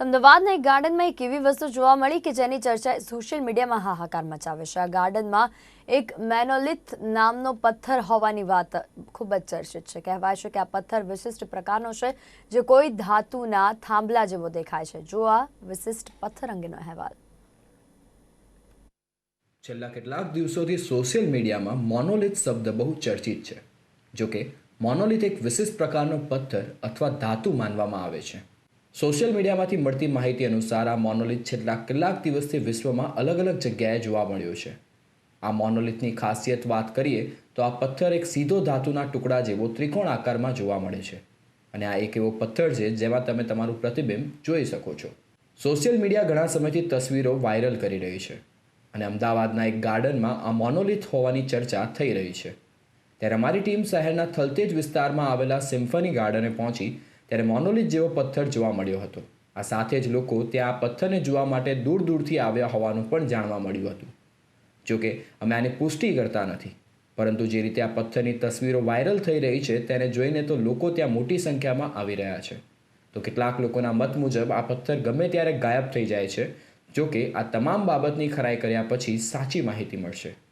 અમદાવાદના એક ગાર્ડનમાં એક એવી વસ્તુ જોવા મળી કે જેની ચર્ચા સોશિયલ મીડિયામાં હાહાકાર મચાવે છે. આ ગાર્ડનમાં એક મેનોલિથ નામનો પથ્થર હોવાની વાત ખૂબ જ ચર્ચિત છે. કહેવાય છે કે આ પથ્થર વિશિષ્ટ પ્રકારનો છે જે કોઈ ધાતુના થાંભલા જેવો દેખાય છે. જો આ વિશિષ્ટ પથ્થર અંગેનો અહેવાલ. છેલ્લા કેટલાક દિવસોથી સોશિયલ મીડિયામાં મોનોલિથ શબ્દ બહુ ચર્ચિત છે. જોકે, મોનોલિથ એક વિશિષ્ટ પ્રકારનો પથ્થર અથવા ધાતુ માનવામાં આવે છે. સોશિયલ મીડિયામાંથી મળતી માહિતી અનુસાર આ મોનોલિથ છેલ્લા કેટલાક દિવસથી વિશ્વમાં અલગ અલગ જગ્યાએ જોવા મળ્યો છે. આ મોનોલિથની ખાસિયત વાત કરીએ તો આ પથ્થર એક સીધો ધાતુના ટુકડા જેવો ત્રિકોણ આકારમાં જોવા મળે છે અને આ એક એવો પથ્થર છે જેમાં તમે તમારું પ્રતિબિંબ જોઈ શકો છો. સોશિયલ મીડિયા ઘણા સમયથી તસવીરો વાયરલ કરી રહી છે અને અમદાવાદના એક ગાર્ડનમાં આ મોનોલિથ હોવાની ચર્ચા થઈ રહી છે. ત્યારે અમારી ટીમ શહેરના થલતેજ વિસ્તારમાં આવેલા સિમ્ફની ગાર્ડને પહોંચી ત્યારે મોનોલિથ જેવો પથ્થર જોવા મળ્યો હતો. આ સાથે જ લોકો ત્યાં આ પથ્થરને જોવા માટે દૂર દૂરથી આવ્યા હોવાનું પણ જાણવા મળ્યું હતું. જોકે અમે આની પુષ્ટિ કરતા નથી. પરંતુ જે રીતે આ પથ્થરની તસવીરો વાયરલ થઈ રહી છે, તેને જોઈને તો લોકો ત્યાં મોટી સંખ્યામાં આવી રહ્યા છે. તો કેટલાક લોકોના મત મુજબ, આ પથ્થર ગમે ત્યારે ગાયબ થઈ જાય છે જોકે આ તમામ બાબતની ખરાઈ કર્યા પછી સાચી માહિતી મળશે.